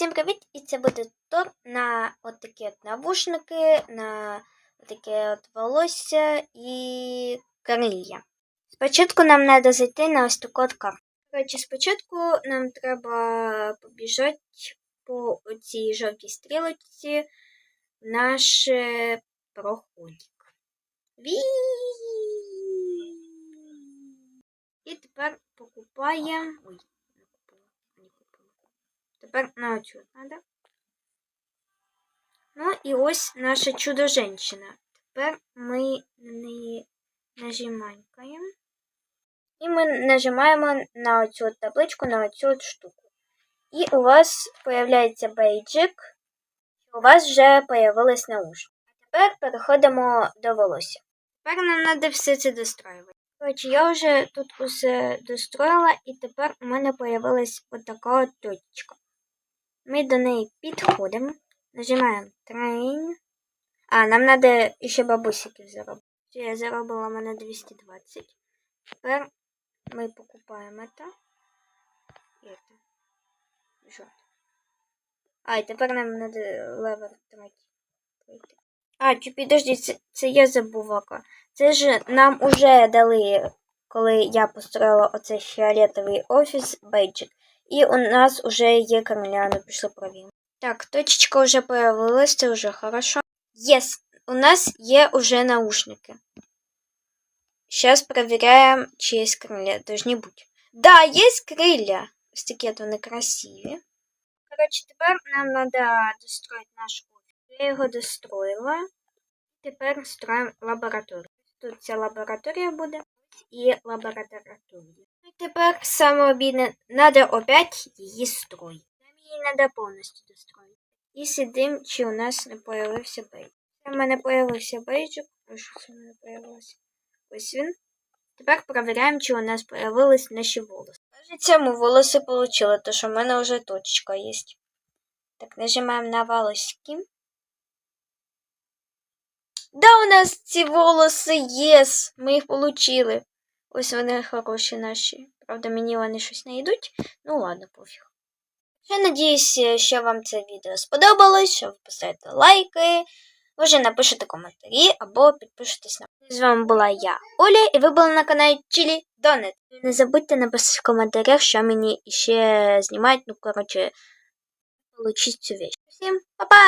Всім привіт! І це буде тур на от от навушники, на таке от волосся і крилля. Спочатку нам треба зайти на ось таку от карту. Коротше, спочатку нам треба побіжати по цій жовтій стрілочці в наш е, проходик. І тепер покупаємо не купила, не купила. Тепер на оцю треба. Ну і ось наша чудо-женщина. Тепер ми на неї нажимаємо. І ми нажимаємо на оцю табличку, на оцю штуку. І у вас появляється бейджик. У вас вже появились наушники. А тепер переходимо до волосся. Тепер нам треба все це достроювати. Коротше, я вже тут усе достроїла, і тепер у мене появилась отака от точка. Ми до неї підходимо, нажимаємо трейн. А, нам треба ще бабусиків заробити. Я заробила мене 220. Тепер ми покупаємо це. І? А, і тепер нам треба левер третій. А, чи підожди, це, це я забувака. Це ж нам уже дали, коли я построїла оцей фіолетовий офіс бейджик. І у нас уже є кормляно, пішли провіримо. Так, точечка вже появилась, це вже хорошо. Єс, у нас є уже наушники. Сейчас проверяем, чи є крылья. Должны бути. Да, є крылья. Ось такі от вони красиві. Коротше, тепер нам треба достроїти наш офіс. Я його достроїла. Тепер строїмо лабораторію. Тут ця лабораторія буде і лабораторія. Тепер саме обідне, треба опять її строїти. Нам її треба повністю достроїти. І сидим, чи у нас не появився бейджик. У мене появився бейджик. Що мене появилося. Ось він. Тепер перевіряємо, чи у нас появились наші волоси. Кажеться, ми волоси отримали, тому що в мене вже точка є. Так, нажимаємо на волоски. Да, у нас ці волоси є. Ми їх отримали. Ось вони хороші наші. Правда, мені вони щось не йдуть. Ну ладно, пофіг. Я надіюсь, що вам це відео сподобалось, що ви поставите лайки. Вже напишете коментарі або підпишитесь на. З вами була я, Оля, і ви були на каналі Чилі Донет. Не забудьте написати в коментарях, що мені ще знімають. Ну, коротше, получить цю вещь. Всім па-па!